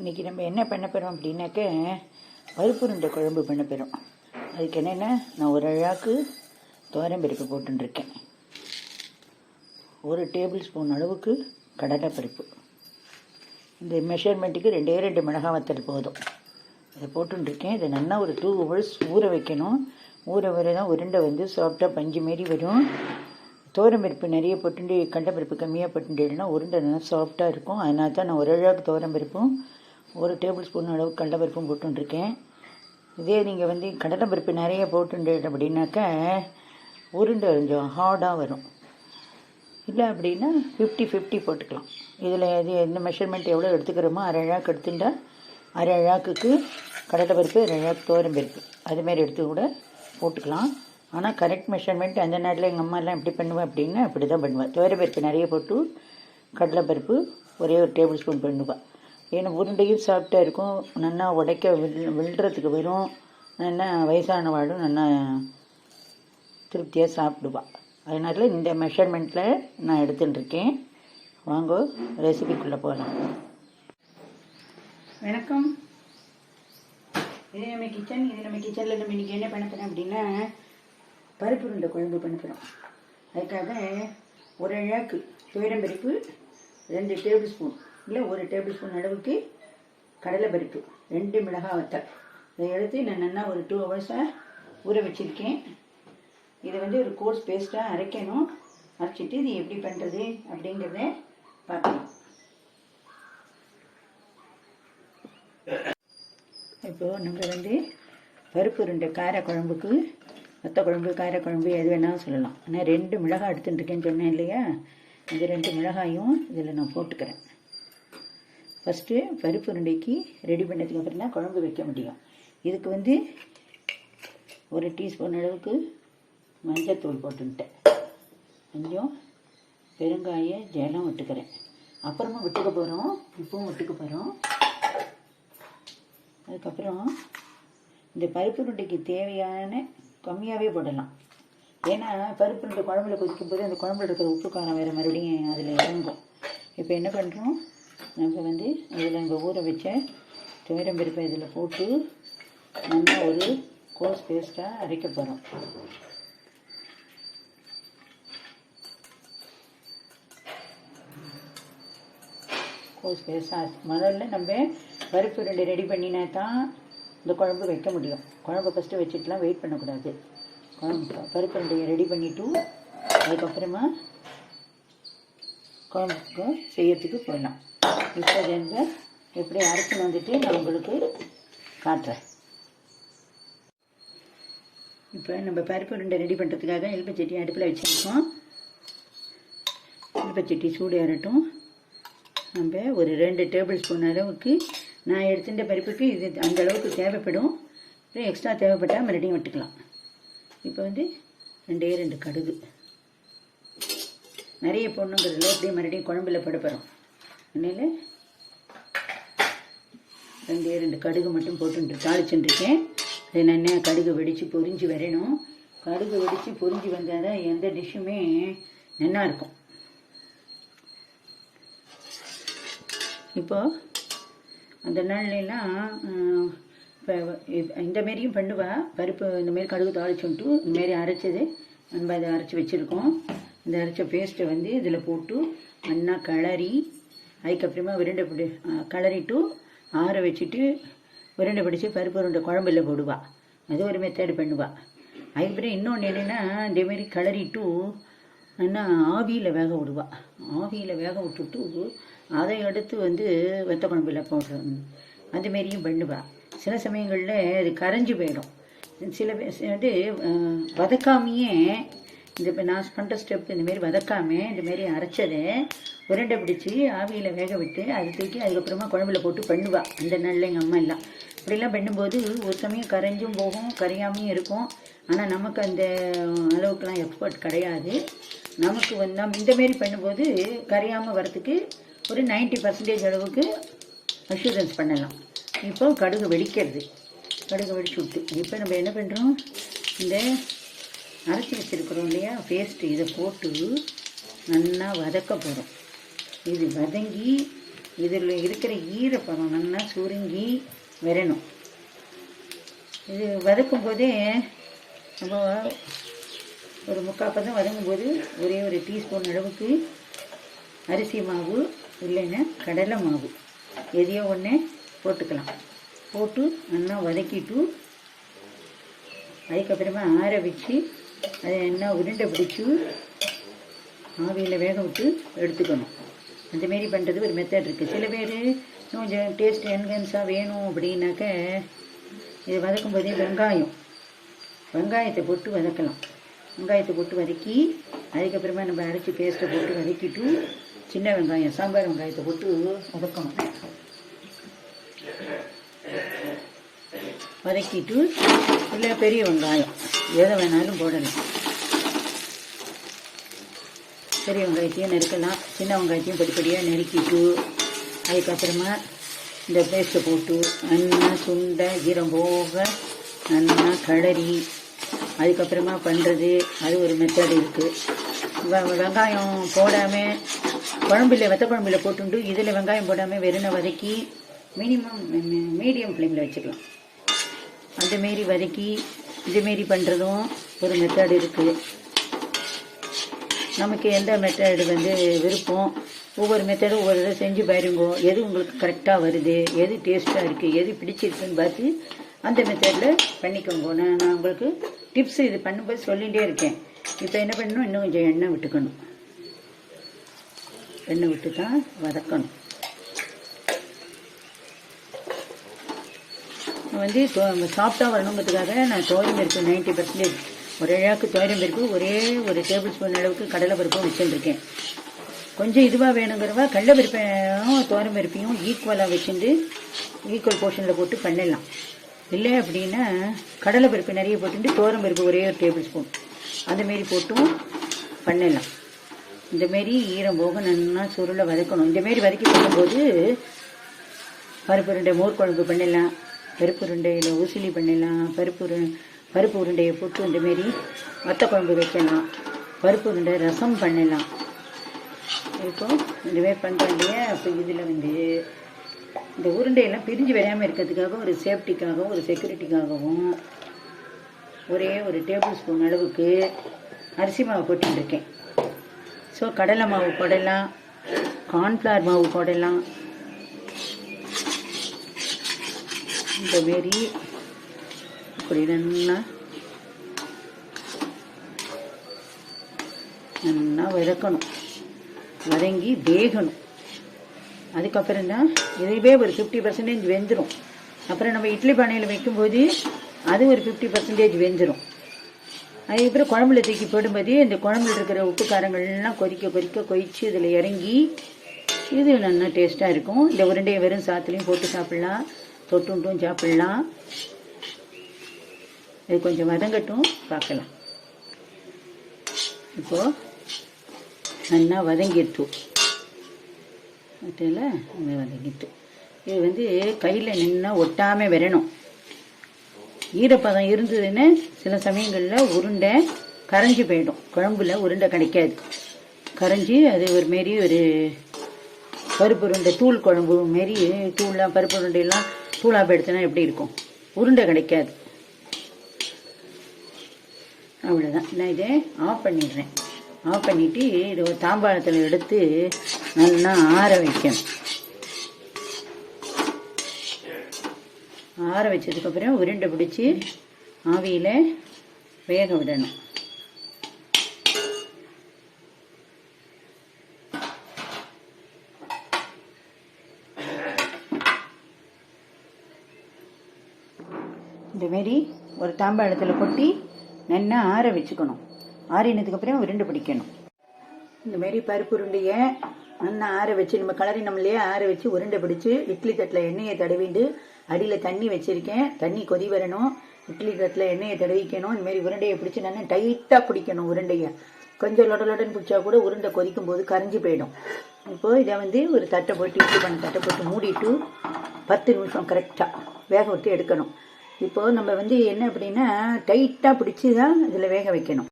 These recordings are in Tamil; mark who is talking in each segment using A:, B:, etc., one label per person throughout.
A: இன்றைக்கி நம்ம என்ன பண்ண போகிறோம் அப்படின்னாக்க பருப்பு உருண்டை குழம்பு பண்ண போகிறோம் அதுக்கு என்னென்ன? நான் ஒரு அழாக்கு பருப்பு போட்டுருக்கேன் ஒரு டேபிள் ஸ்பூன் அளவுக்கு கடலைப்பருப்பு இந்த மெஷர்மெண்ட்டுக்கு ரெண்டே ரெண்டு மிளகாய் வத்தல் போதும். இதை போட்டுருக்கேன் இதை நல்லா ஒரு டூ ஹவர்ஸ் ஊற வைக்கணும். ஊற வர தான் உருண்டை வந்து சாஃப்டாக பஞ்சு மாரி வரும். பருப்பு நிறைய போட்டுண்டு கடலைப்பருப்பு கம்மியாக போட்டுட்டேன்னா உருண்டை நல்லா சாஃப்டாக இருக்கும். அதனால தான் நான் ஒரு அளவுக்கு பருப்பும் ஒரு டேபிள் ஸ்பூன் அளவு கடலைப்பருப்பும் போட்டுருக்கேன். இதே நீங்கள் வந்து கடலைப்பருப்பு நிறைய போட்டுண்டு அப்படின்னாக்கா உருண்டை கொஞ்சம் ஹார்டாக வரும். இல்லை அப்படின்னா ஃபிஃப்டி ஃபிஃப்டி போட்டுக்கலாம். இதில் எது எந்த மெஷர்மெண்ட் எவ்வளோ எடுத்துக்கிறோமோ அரை அழாக்கு எடுத்துட்டா அரை அழாக்குக்கு கடலைப்பருப்பு அரை அழாக்கு பருப்பு. அதுமாரி எடுத்து கூட போட்டுக்கலாம். ஆனால் கரெக்ட் மெஷர்மெண்ட் அந்த நேரத்தில் எங்கள் அம்மாலாம் எப்படி பண்ணுவேன் அப்படின்னா அப்படி தான் பண்ணுவேன் பருப்பு நிறைய போட்டு கடலைப்பருப்பு ஒரே ஒரு டேபிள் ஸ்பூன் பண்ணுவேன் ஏன்னா உருண்டையும் சாஃப்டாக இருக்கும். நல்லா உடைக்க விழுறதுக்கு வரும். நல்லா வயசானவாடும் நல்லா திருப்தியாக சாப்பிடுவா. அதனால் இந்த மெஷர்மெண்ட்டில் நான் எடுத்துட்டுருக்கேன் வாங்க ரெசிபிக்குள்ளே போகலாம் வணக்கம். இது நம்ம கிச்சன் இது நம்ம கிச்சனில் நம்ம இன்றைக்கி என்ன பண்ண போகிறோம் அப்படின்னா பருப்பு உருண்டை குழம்பு பண்ண போகிறோம் அதுக்காக ஒரு அழாக்கு துவரம்பருப்பு ரெண்டு டேபிள் ஸ்பூன் இல்லை ஒரு டேபிள் ஸ்பூன் அளவுக்கு கடலை பருப்பு ரெண்டு மிளகாய் வத்தல் இதை எடுத்து நான் நல்லா ஒரு டூ ஹவர்ஸாக ஊற வச்சுருக்கேன். இதை வந்து ஒரு கோர்ஸ் பேஸ்ட்டாக அரைக்கணும். அரைச்சிட்டு இது எப்படி பண்ணுறது அப்படிங்கிறத பார்க்கலாம். இப்போது நம்ம வந்து பருப்பு ரெண்டு கார குழம்புக்கு மொத்த குழம்பு காரக்குழம்பு எது வேணாலும் சொல்லலாம். ஆனால் ரெண்டு மிளகாய் எடுத்துட்டுருக்கேன்னு சொன்னேன் இல்லையா? இந்த ரெண்டு மிளகாயும் இதில் நான் போட்டுக்கிறேன். ஃபஸ்ட்டு பருப்பு உருண்டைக்கு ரெடி பண்ணதுக்கு அப்புறம் தான் குழம்பு வைக்க முடியும். இதுக்கு வந்து ஒரு டீஸ்பூன் அளவுக்கு மஞ்சத்தூள் போட்டுன்ட்டேன் கொஞ்சம் பெருங்காய ஜலம் விட்டுக்கிறேன். அப்புறமா விட்டுக்க போகிறோம் உப்பும் விட்டுக்க போகிறோம் அதுக்கப்புறம் இந்த பருப்பு உருண்டைக்கு தேவையான கம்மியாகவே போடலாம். ஏன்னா பருப்பு உருண்டை குழம்புல கொதிக்கும் போது அந்த குழம்புல இருக்கிற உப்பு காரம் வேறு மறுபடியும் அதில் இறங்கும். இப்போ என்ன பண்ணுறோம் நம்ம வந்து இதில் நம்ம ஊற வச்ச துவரம் பருப்பை இதில் போட்டு நல்லா ஒரு கோஸ் பேஸ்ட்டாக அரைக்க போகிறோம் கோஸ் பேஸ்ட்டாக முதல்ல நம்ம பருப்பு ரெண்டு ரெடி பண்ணினா தான் இந்த குழம்பு வைக்க முடியும். குழம்பு ஃபஸ்ட்டு வச்சுட்டுலாம் வெயிட் பண்ணக்கூடாது. குழம்பு பருப்பு ரெண்டையை ரெடி பண்ணிவிட்டு அதுக்கப்புறமா குழம்புக்கு செய்யறதுக்கு போயிடலாம் இப்போ ரெண்டு. எப்படி அரைச்சின்னு வந்துட்டு நான் உங்களுக்கு காட்டுறேன். இப்போ நம்ம பருப்பு உருண்டை ரெடி பண்ணுறதுக்காக எலுப்பச்சட்டி அடுப்பில் வச்சுருக்கோம். எலுப்பச்சட்டி சூடு ஏறட்டும். நம்ம ஒரு ரெண்டு டேபிள் ஸ்பூன் அளவுக்கு நான் எடுத்துட்ட பருப்புக்கு இது அந்த அளவுக்கு தேவைப்படும். எக்ஸ்ட்ரா தேவைப்பட்டால் மறுபடியும் விட்டுக்கலாம். இப்போ வந்து ரெண்டே ரெண்டு கடுகு. நிறைய பொண்ணுங்கிறதுல அப்படியே மறுபடியும் குழம்புல படுப்புறோம் அதனால் ரெண்டே ரெண்டு கடுகு மட்டும் போட்டு தாளிச்சுட்டுருக்கேன். அது நான் கடுகு வெடித்து பொரிஞ்சு வரணும் கடுகு வெடித்து பொரிஞ்சு வந்தால் தான் எந்த டிஷ்ஷுமே நல்லா இருக்கும். இப்போ அந்த நாள்லாம் இப்போ இந்த மாரியும் பண்ணுவா. பருப்பு இந்தமாரி கடுகு தாளிச்சுட்டு இந்தமாரி அரைச்சது. நம்ம அதை அரைச்சி வச்சுருக்கோம். இந்த அரைச்ச பேஸ்ட்டை வந்து இதில் போட்டு நல்லா கிளறி அதுக்கப்புறமா உருண்டை பிடி கிளறிட்டு ஆற வச்சுட்டு உருண்டை பிடிச்சி பருப்பு உருண்டை குழம்புல போடுவா. அது ஒரு மெத்தேடு பண்ணுவா. அதுக்கப்புறம் இன்னொன்று என்னென்னா இதேமாரி கிளறிட்டு என்ன ஆவியில் வேக விடுவா. ஆவியில் வேக விட்டுட்டு அதை எடுத்து வந்து வெத்த குழம்புல போடுறோம் அதுமாரியும் பண்ணுவா. சில சமயங்களில் அது கரைஞ்சி போயிடும். சில வந்து வதக்காமையே இந்த இப்போ நான் பண்ணுற ஸ்டெப் இந்தமாரி வதக்காமல் இந்தமாரி அரைச்சதை உருண்டை பிடிச்சி ஆவியில் வேக விட்டு அது தூக்கி அதுக்கப்புறமா குழம்புல போட்டு பண்ணுவா. அந்த நாளில் எங்கள் அம்மா எல்லாம். இப்படிலாம் பண்ணும்போது ஒரு சமயம் கரைஞ்சும் போகும் கரையாமையும் இருக்கும். ஆனால் நமக்கு அந்த அளவுக்குலாம் எக்ஸ்பர்ட் கிடையாது. நமக்கு வந்து நம்ம இந்தமாரி பண்ணும்போது கரையாமல் வரத்துக்கு ஒரு நைன்ட்டி பர்சன்டேஜ் அளவுக்கு அஷூரன்ஸ் பண்ணலாம். இப்போ கடுகு வெடிக்கிறது. கடுகு வெடிச்சு விட்டு. இப்போ நம்ம என்ன பண்ணுறோம் இந்த அரைச்சி வச்சுருக்குறோம் இல்லையா? பேஸ்ட்டு இதை போட்டு நல்லா வதக்க போகிறோம் இது வதங்கி இதில் இருக்கிற ஈரப்பதம் நல்லா சுருங்கி வரணும். இது வதக்கும் போதே நம்ம ஒரு முக்கால் பதம் வதங்கும்போது ஒரே ஒரு டீஸ்பூன் அளவுக்கு அரிசி மாவு இல்லைன்னா கடலை மாவு. எதையோ ஒன்று போட்டுக்கலாம். போட்டு நல்லா வதக்கிட்டு அதுக்கப்புறமா ஆற வச்சு அதை என்ன உருண்டை பிடிச்சி ஆவியில் வேக விட்டு எடுத்துக்கணும். அந்த மாரி பண்ணுறது ஒரு மெத்தட் இருக்குது சில பேர் இன்னும் கொஞ்சம் டேஸ்ட் என்கன்ஸாக வேணும் அப்படின்னாக்க இது வதக்கும் போதே வெங்காயம். வெங்காயத்தை போட்டு வதக்கலாம். வெங்காயத்தை போட்டு வதக்கி அதுக்கப்புறமா நம்ம அரைச்சி பேஸ்ட்டை போட்டு வதக்கிட்டு சின்ன வெங்காயம் சாம்பார் வெங்காயத்தை போட்டு வதக்கணும். வதக்கிட்டு இல்லை பெரிய வெங்காயம் எதை வேணாலும் போடலாம். பெரிய வெங்காயத்தையும் நறுக்கலாம். சின்ன வெங்காயத்தையும் படிப்படியாக நறுக்கிட்டு அதுக்கப்புறமா இந்த பேஸ்ட்டை போட்டு நல்லா சுண்டை ஜீரம் போக நல்லா கிளறி அதுக்கப்புறமா பண்ணுறது அது ஒரு மெத்தட் இருக்குது வெங்காயம் போடாமல் குழம்புல வெத்த குழம்புல போட்டுண்டு இதில் வெங்காயம் போடாமல் வெறுனை வதக்கி மினிமம் மீடியம் ஃப்ளேமில் வச்சுக்கலாம். அந்த மாரி வதக்கி இதுமாரி பண்ணுறதும் ஒரு மெத்தட் இருக்குது நமக்கு எந்த மெத்தடு வந்து விருப்பம்? ஒவ்வொரு மெத்தடும் ஒவ்வொரு இதை செஞ்சு பாருங்க. எது உங்களுக்கு கரெக்டாக வருது? எது டேஸ்ட்டாக இருக்குது எது பிடிச்சிருக்குன்னு பார்த்து அந்த மெத்தடில் பண்ணிக்கோங்க. நான் நான் உங்களுக்கு டிப்ஸ் இது பண்ணும்போது சொல்லிகிட்டே இருக்கேன். இப்போ என்ன பண்ணணும்? இன்னும் கொஞ்சம் எண்ணெய் விட்டுக்கணும். எண்ணெய் விட்டு தான் வதக்கணும் வந்து சாஃப்டாக வரணுங்கிறதுக்காக நான் தோரம் பருப்பு நைன்ட்டி பர்சன்டேஜ் ஒரு இழாக்கு துவரம் பருப்பு ஒரே ஒரு டேபிள் ஸ்பூன் அளவுக்கு கடலை பருப்பும் வச்சுருக்கேன் கொஞ்சம் இதுவாக வேணுங்கிறவா கடலை பருப்பையும் துவரம் பருப்பையும் ஈக்குவலாக வச்சுட்டு ஈக்குவல் போர்ஷனில் போட்டு பண்ணிடலாம். இல்லை அப்படின்னா கடலை பருப்பு நிறைய போட்டுட்டு துவரம் பருப்பு ஒரே ஒரு டேபிள் ஸ்பூன் அந்தமாரி போட்டும் பண்ணிடலாம். இந்தமாரி ஈரம் போக நல்லா சுருளை வதக்கணும். இந்தமாரி வதக்கி பண்ணும்போது பருப்பு ரெண்டு மோர் குழம்பு பண்ணிடலாம். பருப்பு ரெண்டையில் ஊசிலி பண்ணிடலாம். பருப்பு பருப்பு உருண்டையை போட்டு இந்தமாரி வத்த குழம்பு வைக்கலாம். பருப்பு உருண்டை ரசம் பண்ணலாம். இப்போ இதுவே பண்ணுறோம் அப்போ இதில் வந்து இந்த உருண்டையெல்லாம் பிரிஞ்சு வராமல் இருக்கிறதுக்காக ஒரு சேஃப்டிக்காகவும் ஒரு செக்யூரிட்டிக்காகவும் ஒரே ஒரு டேபிள் ஸ்பூன் அளவுக்கு அரிசி மாவு போட்டுருக்கேன் ஸோ கடலை மாவு போடலாம். கார்ன்ஃப்ளவர் மாவு போடலாம். இந்த மாரி இப்படி நல்லா நல்லா வதக்கணும். வதங்கி வேகணும். அதுக்கப்புறம் தான் இதுவே ஒரு ஃபிஃப்டி பர்சன்டேஜ் வெந்துடும் அப்புறம் நம்ம இட்லி பானையில் வைக்கும்போது அது ஒரு ஃபிஃப்டி பர்சன்டேஜ் வெந்துடும் அதுக்கப்புறம் குழம்புல தூக்கி போடும்போது இந்த குழம்புல இருக்கிற உப்பு காரங்கள்லாம் கொதிக்க கொதிக்க கொதித்து இதில் இறங்கி இது நல்லா டேஸ்ட்டாக இருக்கும். இந்த உருண்டையை வெறும் சாத்துலேயும் போட்டு சாப்பிட்லாம். தொட்டுண்டும் சாப்பிட்லாம். இது கொஞ்சம் வதங்கட்டும். பார்க்கலாம். இப்போது நல்லா வதங்கிட்டு. அதில் அது வதங்கிட்டு. இது வந்து கையில் நின்னா ஒட்டாமல் வரணும். ஈரப்பதம் இருந்ததுன்னு சில சமயங்களில் உருண்டை கரைஞ்சி போயிடும். குழம்புல உருண்டை கிடைக்காது. கரைஞ்சி அது ஒரு மாரி ஒரு பருப்பு உருண்டை தூள் குழம்பு மாரி தூள்லாம் பருப்பு உருண்டையெல்லாம் தூளாக எடுத்தனா எப்படி இருக்கும்? உருண்டை கிடைக்காது. அவ்வளோதான் நான் இதை ஆஃப் பண்ணிடுறேன். ஆஃப் பண்ணிவிட்டு இது ஒரு தாம்பாளத்தில் எடுத்து நல்லா ஆற வைக்கணும். ஆற வச்சதுக்கப்புறம் உருண்டை பிடிச்சி ஆவியில் வேக விடணும். இந்தமாரி ஒரு தாம்பாளத்தில் கொட்டி நல்லா ஆற வச்சுக்கணும். ஆறினதுக்கப்புறம் உருண்டை பிடிக்கணும். இந்த மாரி பருப்பு உருண்டையை நல்லா ஆற வச்சு நம்ம கலரி நம்மளையே ஆற வச்சு உருண்டை பிடிச்சி இட்லி தட்டில் எண்ணெயை தடவிண்டு அடியில் தண்ணி வச்சுருக்கேன். தண்ணி கொதி வரணும். இட்லி தட்டில் எண்ணெயை தடவிக்கணும். இந்த மாதிரி உருண்டையை பிடிச்சி நல்லா டைட்டாக பிடிக்கணும் உருண்டையை. கொஞ்சம் லொட லொடன்னு பிடிச்சா கூட உருண்டை கொதிக்கும் போது கரைஞ்சி போயிடும். இப்போது இதை வந்து ஒரு தட்டை போட்டு இட்லி பண்ண தட்டை போட்டு மூடிட்டு பத்து நிமிஷம் கரெக்டாக வேக விட்டு எடுக்கணும். இப்போது நம்ம வந்து என்ன அப்படின்னா டைட்டாக பிடிச்சி தான் இதில் வேக வைக்கணும்.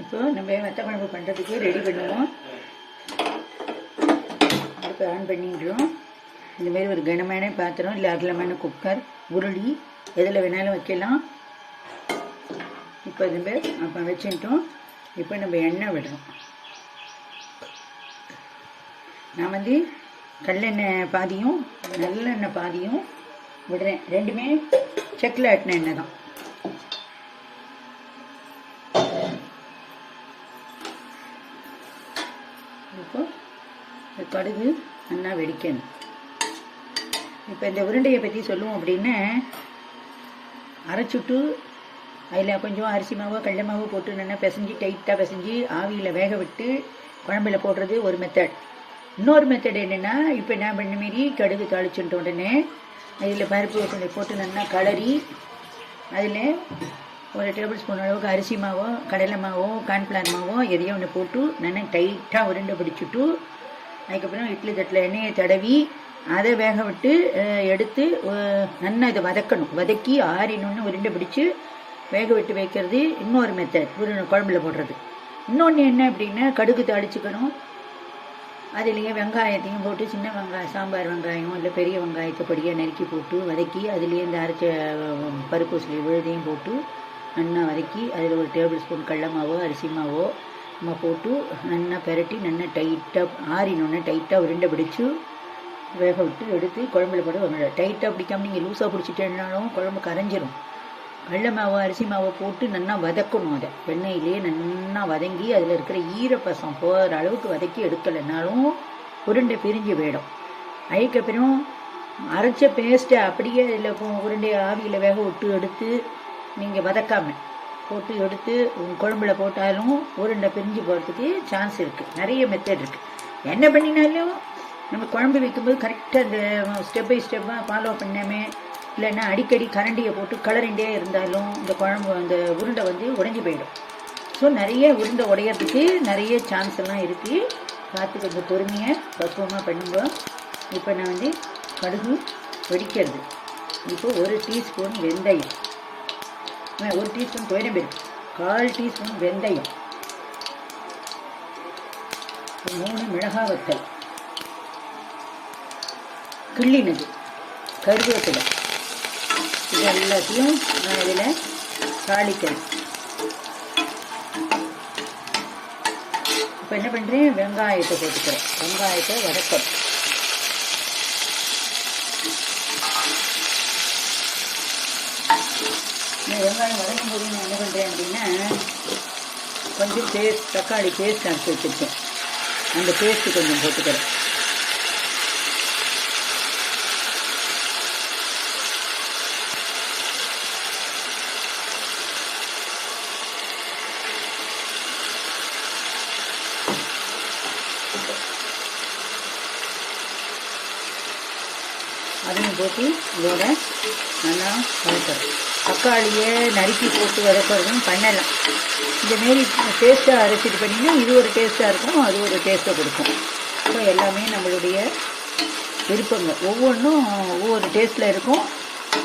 A: இப்போ நம்ம வத்த குழம்பு பண்ணுறதுக்கு ரெடி பண்ணுவோம். அடுப்பு ஆன் பண்ணிடுறோம். இந்தமாரி ஒரு கனமான பாத்திரம் இல்லை அகலமான குக்கர் உருளி எதில் வேணாலும் வைக்கலாம். இப்போ நம்ம அப்போ வச்சுட்டோம். இப்போ நம்ம எண்ணெய் விடுறோம். நான் வந்து கல்லெண்ணெய் பாதியும் நல்லெண்ணெய் பாதியும் விடுறேன். ரெண்டுமே செக்கில் ஆட்டின எண்ணெய் தான். இப்போ கடுகு நல்லா வெடிக்கணும். இப்போ இந்த உருண்டையை பற்றி சொல்லுவோம் அப்படின்னா அரைச்சுட்டு அதில் கொஞ்சம் அரிசி மாவு கடல மாவு போட்டு நல்லா பிசைஞ்சு டைட்டாக பிசைஞ்சு ஆவியில் வேக விட்டு குழம்புல போடுறது ஒரு மெத்தட் இன்னொரு மெத்தட் என்னென்னா இப்போ என்ன பண்ண மாரி கடுகு தாளிச்சுட்ட உடனே அதில் பருப்பு கொஞ்சம் போட்டு நல்லா கலரி அதில் ஒரு டேபிள் ஸ்பூன் அளவுக்கு அரிசி மாவோ கடலை மாவோ கார்ன்ஃப்ளவர் மாவோ எதையோ ஒன்று போட்டு நல்லா டைட்டாக உருண்டை பிடிச்சிட்டு அதுக்கப்புறம் இட்லி தட்டில் எண்ணெயை தடவி அதை வேக விட்டு எடுத்து நல்லா இதை வதக்கணும். வதக்கி ஆறினொன்று உருண்டை பிடிச்சி வேக விட்டு வைக்கிறது இன்னொரு மெத்தட் குழம்புல போடுறது. இன்னொன்று என்ன அப்படின்னா கடுகு தாளிச்சுக்கணும். அதுலேயே வெங்காயத்தையும் போட்டு சின்ன வெங்காயம் சாம்பார் வெங்காயம் இல்லை பெரிய வெங்காயத்தை பொடியாக நறுக்கி போட்டு வதக்கி அதுலேயே இந்த அரைச்ச பருப்பு சிலி விழுதையும் போட்டு நல்லா வதக்கி அதில் ஒரு டேபிள் ஸ்பூன் கடல மாவோ அரிசி மாவோ நம்ம போட்டு நல்லா பெரட்டி நல்லா டைட்டாக ஆறினோன்னே டைட்டாக உருண்டை பிடிச்சு வேக விட்டு எடுத்து குழம்புல போட்டு டைட்டாக பிடிக்காம நீங்கள் லூஸாக பிடிச்சிட்டேன்னாலும் குழம்பு கரைஞ்சிரும். வெள்ளை மாவு அரிசி மாவை போட்டு நல்லா வதக்கணும் அதை. வெண்ணெயிலேயே நல்லா வதங்கி அதில் இருக்கிற ஈரப்பசம் போகிற அளவுக்கு வதக்கி எடுக்கலைனாலும் உருண்டை பிரிஞ்சு போயிடும். அதுக்கப்புறம் அரைச்ச பேஸ்ட்டை அப்படியே அதில் உருண்டை ஆவியில் வேக விட்டு எடுத்து நீங்கள் வதக்காம போட்டு எடுத்து உங்கள் குழம்புல போட்டாலும் உருண்டை பிரிஞ்சு போகிறதுக்கு சான்ஸ் இருக்குது நிறைய மெத்தட் இருக்குது என்ன பண்ணினாலும் நம்ம குழம்பு வைக்கும்போது கரெக்டாக அந்த ஸ்டெப் பை ஸ்டெப்பாக ஃபாலோ பண்ணாமே இல்லைன்னா அடிக்கடி கரண்டியை போட்டு கலரிண்டே இருந்தாலும் இந்த குழம்பு அந்த உருண்டை வந்து உடைஞ்சு போயிடும். ஸோ நிறைய உருண்டை உடையறதுக்கு நிறைய சான்ஸ் எல்லாம் இருக்குது பார்த்து கொஞ்சம் பொறுமையாக பக்குவமாக பண்ணுவோம் இப்போ நான் வந்து கடுகு வெடிக்கிறது. இப்போ ஒரு டீஸ்பூன் வெந்தயம். ஒரு டீஸ்பூன் துவரம்பருப்பு கால் டீஸ்பூன் வெந்தயம். மூணு மிளகா வத்தல். கிள்ளினது. கருவேப்பிலை. எல்லாத்தையும் நான் இதில் தாளிக்கிறேன். இப்போ என்ன பண்ணுறேன்? வெங்காயத்தை போட்டுக்கிறேன். வெங்காயத்தை வதக்கணும். வெங்காயம் வதக்கும் போது நான் என்ன பண்ணுறேன் அப்படின்னா கொஞ்சம் பேஸ்ட் தக்காளி பேஸ்ட் அரைச்சி வச்சுருக்கேன். அந்த பேஸ்ட்டு கொஞ்சம் போட்டுக்கிறேன். போட்டு இதோட நல்லா வதக்கிறோம் தக்காளியை நறுக்கி போட்டு வதக்கிறதும் பண்ணலாம். இந்த மாரி டேஸ்ட்டாக அரைச்சிட்டு பண்ணிங்கன்னா இது ஒரு டேஸ்ட்டாக இருக்கும் அது ஒரு டேஸ்ட்டை கொடுக்கும். ஸோ எல்லாமே நம்மளுடைய விருப்பங்கள். ஒவ்வொன்றும் ஒவ்வொரு டேஸ்ட்டில் இருக்கும்.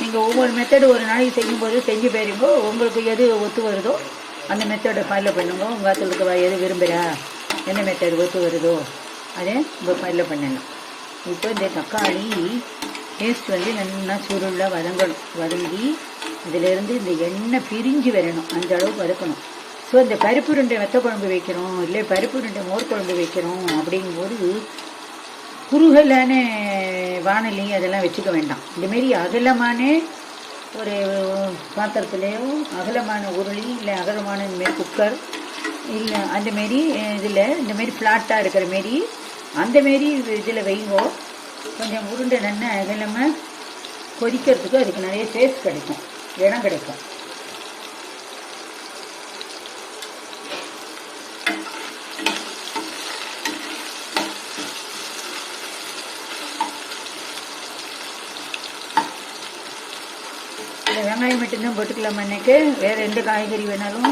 A: நீங்கள் ஒவ்வொரு மெத்தடு ஒரு நாளைக்கு செய்யும்போது செஞ்சு போயிருங்கோ உங்களுக்கு எது ஒத்து வருதோ அந்த மெத்தடை ஃபாலோ பண்ணுங்க. உங்கள் ஆத்தலுக்கு எது விரும்புகிறா என்ன மெத்தடு ஒத்து வருதோ அதை உங்கள் ஃபாலோ பண்ணலாம். இப்போ இந்த தக்காளி டேஸ்ட் வந்து நல்லா சுருளாக வதங்கணும். வதங்கி இதிலேருந்து இந்த எண்ணெய் பிரிஞ்சு வரணும். அந்த அளவுக்கு வதக்கணும். ஸோ இந்த பருப்பு உருண்டை வெத்த குழம்பு வைக்கிறோம் இல்லை பருப்பு உருண்டை மோர் குழம்பு வைக்கிறோம் அப்படிங்கும்போது குறுகலான வானொலி அதெல்லாம் வச்சுக்க வேண்டாம். இந்தமாரி அகலமான ஒரு பாத்திரத்துலேயோ அகலமான உருளி இல்லை அகலமான இந்தமாரி குக்கர் இல்லை அந்தமாரி இதில் இந்தமாரி ஃப்ளாட்டாக இருக்கிற மாரி அந்தமாரி இதில் வைங்கோ கொஞ்சம் உருண்டை நல்லா இல்லாமல் கொதிக்கிறதுக்கு அதுக்கு நிறைய டேஸ்ட் கிடைக்கும். இடம் கிடைக்கும். இந்த வெங்காயம் மட்டும்தான் போட்டுக்கலாமான்னேக்கு வேறு எந்த காய்கறி வேணாலும்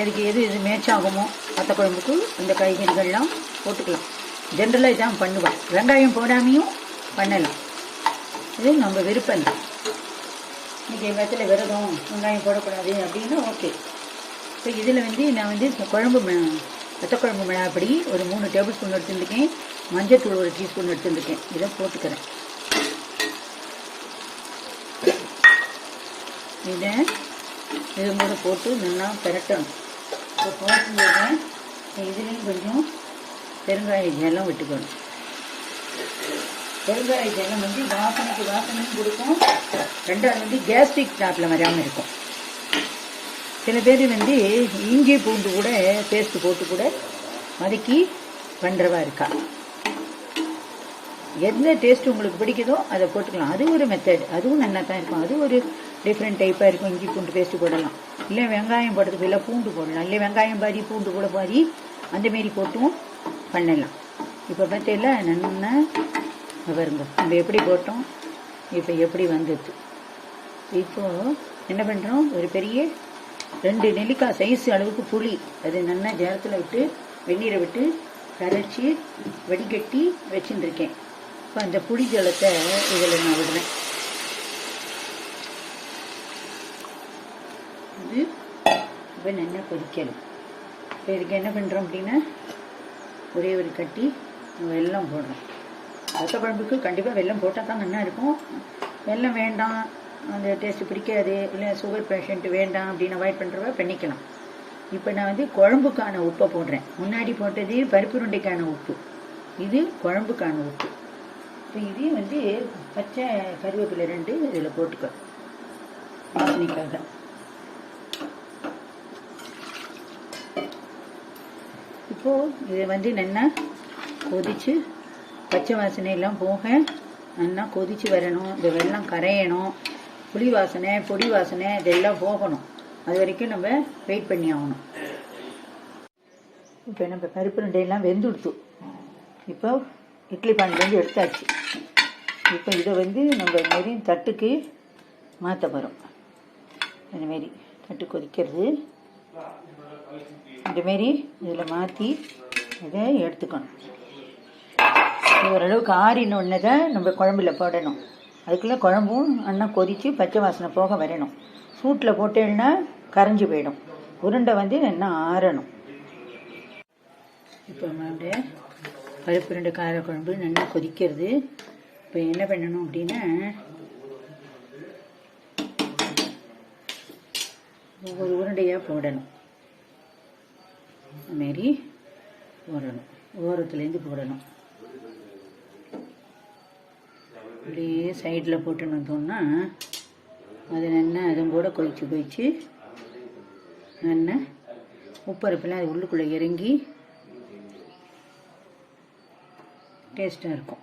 A: எதுக்கு எது எது மேட்ச் ஆகுமோ மற்ற குழம்புக்கு அந்த காய்கறிகள்லாம் போட்டுக்கலாம். ஜென்ரலாக இதான் பண்ணுவேன் வெங்காயம் போடாமையும் பண்ணலாம். இது நம்ம விருப்பம் தான். இன்றைக்கி எங்கள் இடத்துல விரதம் வெங்காயம் போடக்கூடாது அப்படின்னா ஓகே. இப்போ இதில் வந்து நான் வந்து இந்த குழம்பு மி- வத்த குழம்பு மிளகாப்பொடி ஒரு மூணு டேபிள் ஸ்பூன் எடுத்துருக்கேன் மஞ்சத்தூள் ஒரு டீஸ்பூன் எடுத்துருக்கேன் இதை போட்டுக்கிறேன். இதை இது கூட போட்டு நல்லா பெரட்டணும். இப்போ போட்டும்போது இதுலேயும் கொஞ்சம் பெருங்காய ஜலம் விட்டுக்கணும். பெருங்காய ஜலம் வந்து வாசனைக்கு வாசனையும் கொடுக்கும். ரெண்டாவது வந்து கேஸ்ட்ரிக் ப்ராப்ளம் வராமல் இருக்கும். சில பேர் வந்து இஞ்சி பூண்டு கூட பேஸ்ட் போட்டு கூட வதக்கி பண்ணுறவா இருக்கா. எந்த டேஸ்ட் உங்களுக்கு பிடிக்குதோ அதை போட்டுக்கலாம். அது ஒரு மெத்தட் அதுவும் நல்லா தான் இருக்கும். அது ஒரு டிஃப்ரெண்ட் டைப்பாக இருக்கும். இஞ்சி பூண்டு பேஸ்ட் போடலாம். இல்லை வெங்காயம் போடுறதுக்கு இல்லை பூண்டு போடலாம். இல்லை வெங்காயம் பாதி பூண்டு கூட பாதி அந்த மாரி போட்டும் பண்ணலாம். இப்போ பார்த்தீங்களா நல்லா வருங்க நம்ம எப்படி போட்டோம்? இப்போ எப்படி வந்துடுது இப்போது என்ன பண்ணுறோம் ஒரு பெரிய ரெண்டு நெல்லிக்காய் சைஸ் அளவுக்கு புளி. அது நல்லா ஜலத்தில் விட்டு வெந்நீரை விட்டு கரைச்சி வடிகட்டி வச்சுட்டுருக்கேன் இப்போ அந்த புளி ஜலத்தை இதில் நான் விடுறேன். இது இப்போ நல்லா கொதிக்கணும். இப்போ இதுக்கு என்ன பண்ணுறோம் அப்படின்னா ஒரே ஒரு கட்டி வெள்ளம் போடுறோம். ரத்த குழம்புக்கு கண்டிப்பாக வெல்லம் போட்டால் தான் நல்லா இருக்கும். வெல்லம் வேண்டாம். அந்த டேஸ்ட்டு பிடிக்காது. இல்லை சுகர் பேஷண்ட் வேண்டாம் அப்படின்னு அவாய்ட் பண்ணுறவ பண்ணிக்கலாம். இப்போ நான் வந்து குழம்புக்கான உப்பை போடுறேன். முன்னாடி போட்டது பருப்பு உருண்டைக்கான உப்பு. இது குழம்புக்கான உப்பு. இப்போ இது வந்து பச்சை கருவேப்பிலை ரெண்டு இதில் போட்டுக்கோ. வாசனைக்காக. இப்போது இதை வந்து நல்லா கொதித்து பச்சை வாசனை எல்லாம் போக நல்லா கொதித்து வரணும். இந்த வெள்ளம் கரையணும். புளி வாசனை பொடி வாசனை இதெல்லாம் போகணும். அது வரைக்கும் நம்ம வெயிட் பண்ணி ஆகணும். இப்போ நம்ம பருப்பு ரெண்டையெல்லாம் வெந்துடுத்து. இப்போ இட்லி பானிலேருந்து எடுத்தாச்சு. இப்போ இதை வந்து நம்ம மாரி தட்டுக்கு மாற்ற போகிறோம் இந்தமாரி தட்டு கொதிக்கிறது. இந்தமாரி இதில் மாற்றி இதை எடுத்துக்கணும். ஓரளவுக்கு ஆறின உடனே தான் நம்ம குழம்புல போடணும். அதுக்குள்ளே குழம்பும் அண்ணா கொதித்து பச்சை வாசனை போக வரணும். சூட்டில் போட்டேன்னா கரைஞ்சி போயிடும். உருண்டை வந்து நல்லா ஆறணும். இப்போ அப்படியே பருப்பு ரெண்டு காரக்குழம்பு நல்லா கொதிக்கிறது. இப்போ என்ன பண்ணணும் அப்படின்னா ஒவ்வொரு உருண்டையாக போடணும். அதுமாரி போடணும். ஓரத்துலேருந்து போடணும். அப்படியே சைடில் போட்டு நந்தோம்னா அது நல்லா அதுவும் கூட கொதிச்சு கொதிச்சு நல்லா உப்பரப்பெல்லாம் அது உள்ளுக்குள்ளே இறங்கி டேஸ்ட்டாக இருக்கும்.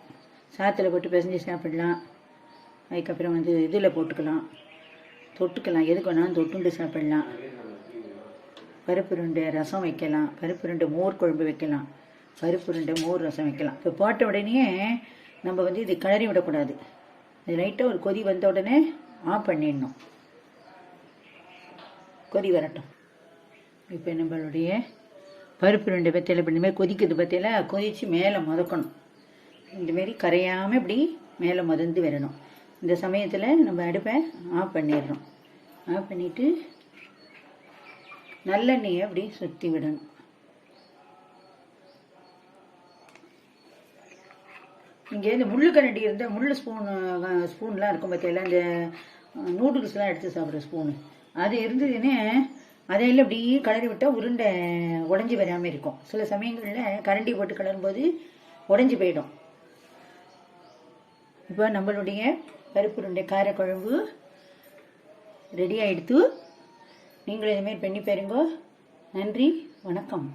A: சாத்தில் போட்டு பிசைஞ்சு சாப்பிடலாம். அதுக்கப்புறம் வந்து இதில் போட்டுக்கலாம். தொட்டுக்கலாம். எதுக்கு வேணாலும் தொட்டுண்டு சாப்பிடலாம். பருப்பு ரெண்டு ரசம் வைக்கலாம். பருப்பு ரெண்டு மோர் குழம்பு வைக்கலாம். பருப்பு ரெண்டு மோர் ரசம் வைக்கலாம். இப்போ போட்ட உடனே நம்ம வந்து இது கிளறி விடக்கூடாது. இது லைட்டாக ஒரு கொதி வந்த உடனே ஆஃப் பண்ணிடணும். கொதி வரட்டும். இப்போ நம்மளுடைய பருப்பு ரெண்டு பத்தியில் இப்போ இந்தமாதிரி கொதிக்குது பற்றியில் கொதித்து மேலே முதக்கணும். இந்தமாரி கரையாமல் இப்படி மேலே முதந்து வரணும். இந்த சமயத்தில் நம்ம அடுப்பை ஆஃப் பண்ணிடுறோம் ஆஃப் பண்ணிவிட்டு நல்லெண்ணெயை அப்படி சுற்றி விடணும். இங்கே இந்த முள் கரண்டி இருந்தால் முள் ஸ்பூனு ஸ்பூன்லாம் இருக்கும் பார்த்தீங்களா இந்த நூடுல்ஸ்லாம் எடுத்து சாப்பிட்ற ஸ்பூனு அது இருந்ததுன்னு அதையெல்லாம் இப்படி கலரி விட்டால் உருண்டை உடஞ்சி வராமல் இருக்கும். சில சமயங்களில் கரண்டி போட்டு கலரும்போது உடஞ்சி போயிடும். இப்போ நம்மளுடைய பருப்பு உருண்டை காரக்குழம்பு ரெடி ஆகிடுத்து நீங்களும் இதுமாரி பண்ணி பாருங்க. நன்றி வணக்கம்.